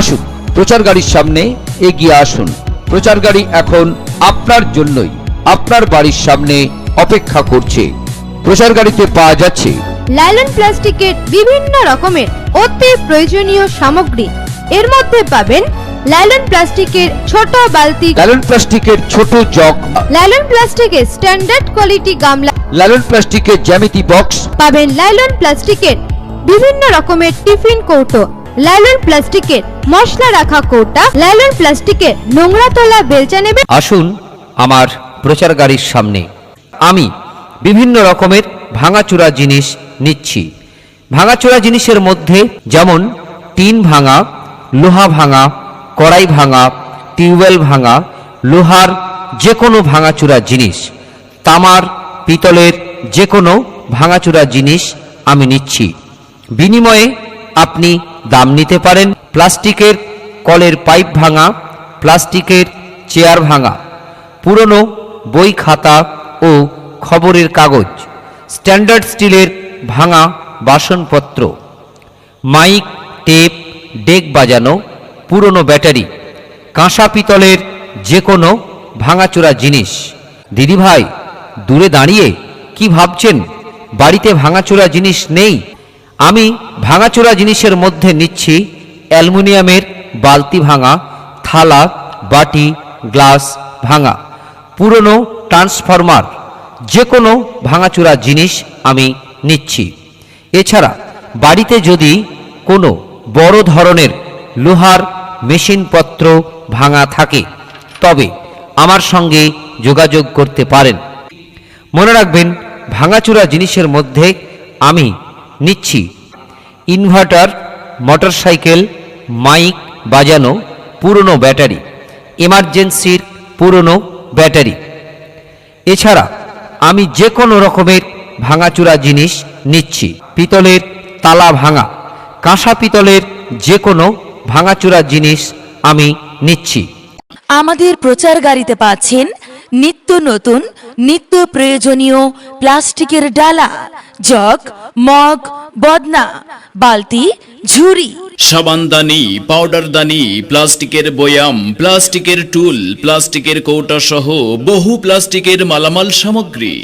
আসুন প্রচার গাড়ির সামনে এগিয়ে আসুন। প্রচার গাড়ি এখন আপনার জন্যই আপনার বাড়ির সামনে অপেক্ষা করছে। প্রচার গাড়িতে পাওয়া যাচ্ছে। লাইলন প্লাস্টিকের বিভিন্ন রকমের অতি প্রয়োজনীয় সামগ্রী। এর মধ্যে পাবেন লাইলন প্লাস্টিকের ছোট বালতি। লালন প্লাস্টিকের ছোট জগ। লাইলন প্লাস্টিকের স্ট্যান্ডার্ড কোয়ালিটি গামলা। লালন প্লাস্টিকের জ্যামিতি বক্স। পাবেন লাইলন প্লাস্টিকের বিভিন্ন রকমের টিফিন কৌটো। লাইলন প্লাস্টিকের মশলা রাখা কৌটা, লাইলন প্লাস্টিকের নোংরা তোলা বেলচা নেবে। আসুন আমার প্রচার গাড়ির সামনে। আমি বিভিন্ন রকমের ভাঙাচোরা জিনিস নিচ্ছি। ভাঙাচোরা জিনিসের মধ্যে যেমন টিন ভাঙা, লোহা ভাঙা, কড়াই ভাঙা, টিউবওয়েল ভাঙা, লোহার যে কোনো ভাঙাচোরা জিনিস, তামার, পিতলের যে কোনো ভাঙাচোরা জিনিস আমি নিচ্ছি। বিনিময়ে আপনি দাম নিতে পারেন প্লাস্টিকের কলের পাইপ ভাঙা, প্লাস্টিকের চেয়ার ভাঙা, পুরনো বই খাতা ও খবরের কাগজ, স্ট্যান্ডার্ড স্টিলের ভাঙা বাসনপত্র, মাইক, টেপ, ডেক বাজানো, পুরনো ব্যাটারি, কাঁসা পিতলের যে কোনো ভাঙাচোরা জিনিস। দিদিভাই, দূরে দাঁড়িয়ে কি ভাবছেন? বাড়িতে ভাঙাচোরা জিনিস নেই? আমি ভাঙাচোরা জিনিসের মধ্যে নিচ্ছি অ্যালুমিনিয়ামের বালতি ভাঙা, থালা, বাটি, গ্লাস ভাঙা। পুরনো ট্রান্সফরমার যে কোনো ভাঙাচোরা জিনিস আমি নিচ্ছি। এছাড়া বাড়িতে যদি কোনো বড় ধরনের লোহার মেশিনপত্র ভাঙা থাকে, তবে আমার সঙ্গে যোগাযোগ করতে পারেন। মনে রাখবেন, ভাঙাচোরা জিনিসের মধ্যে আমি নিচ্ছি। ইনভার্টার, মোটরসাইকেল, মাইক বাজানো, পুরনো ব্যাটারি, এমার্জেন্সির পুরনো ব্যাটারি। এছাড়া আমি যে কোনো রকমের ভাঙাচুরা জিনিস নিচ্ছি। পিতলের তালা ভাঙা, কাঁসা পিতলের যে কোনো ভাঙাচুরা জিনিস আমি নিচ্ছি। আমাদের প্রচার গাড়িতে পাচ্ছেন নিত্য নতুন নিত্য প্রয়োজনীয় প্লাস্টিকের ডালা, জগ, মগ, বদনা, বালতি, ঝুড়ি। সাবানদানি পাউডারদানি প্লাস্টিকের বয়াম, প্লাস্টিকের টুল, প্লাস্টিকের কৌটা সহ বহু প্লাস্টিকের মালামাল সামগ্রী।